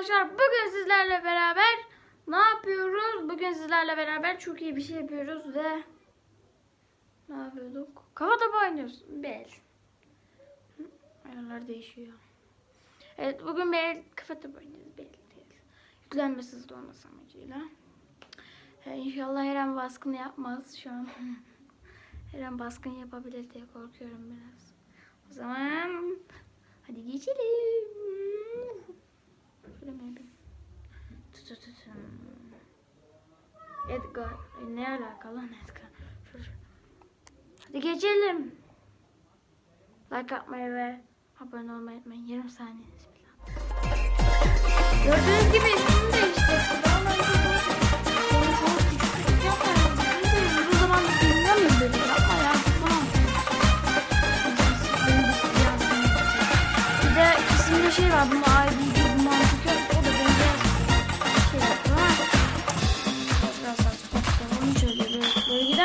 arkadaşlar. Bugün sizlerle beraber ne yapıyoruz? Bugün sizlerle beraber çok iyi bir şey yapıyoruz ve ne yapıyorduk? Kafa topu oynuyoruz. Bel. Ayarlar değişiyor. Evet bugün bel kafa topu oynuyoruz. Bel değil. Yüklenmesi hızlı olması amacıyla. Ee, İnşallah her an baskın yapmaz şu an. her an baskın yapabilir diye korkuyorum biraz. O zaman hadi geçelim. Edgar. Ay, Ne alakalı lan Edgar? Hadi geçelim. Like atmayı ve abone olmayı unutmayın. Yarım saniyeniz bile. Gördüğünüz gibi ismim değişti. Vallahi çok- çok küçük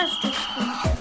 Biraz coşkun.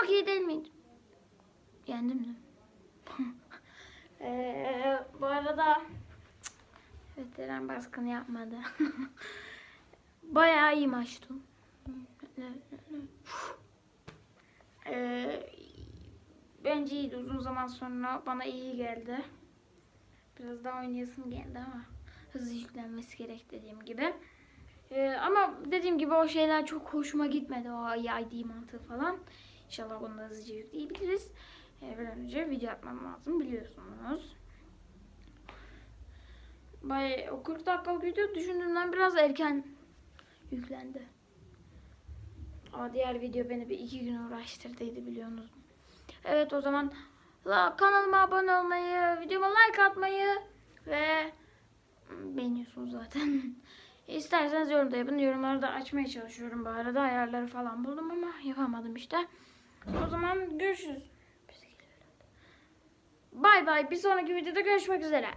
Çok iyi değil miydi? Yendim mi? Eee bu arada veteran baskını yapmadı. Bayağı iyi maçtı. Eee bence iyiydi. Uzun zaman sonra bana iyi geldi. Biraz daha oynayasım geldi ama hızlı yüklenmesi gerek dediğim gibi. Ee, ama dediğim gibi o şeyler çok hoşuma gitmedi. O ID mantığı falan. İnşallah bunu hızlıca yükleyebiliriz. Ee, bir önce video atmam lazım biliyorsunuz. Bay, o 40 dakikalık video düşündüğümden biraz erken yüklendi. Ama diğer video beni bir iki gün uğraştırdıydı biliyorsunuz. Evet o zaman kanalıma abone olmayı, videoma like atmayı ve beğeniyorsunuz zaten. İsterseniz yorum da yapın. Yorumları da açmaya çalışıyorum bu arada. Ayarları falan buldum ama yapamadım işte. O zaman görüşürüz. Bay bay. Bir sonraki videoda görüşmek üzere.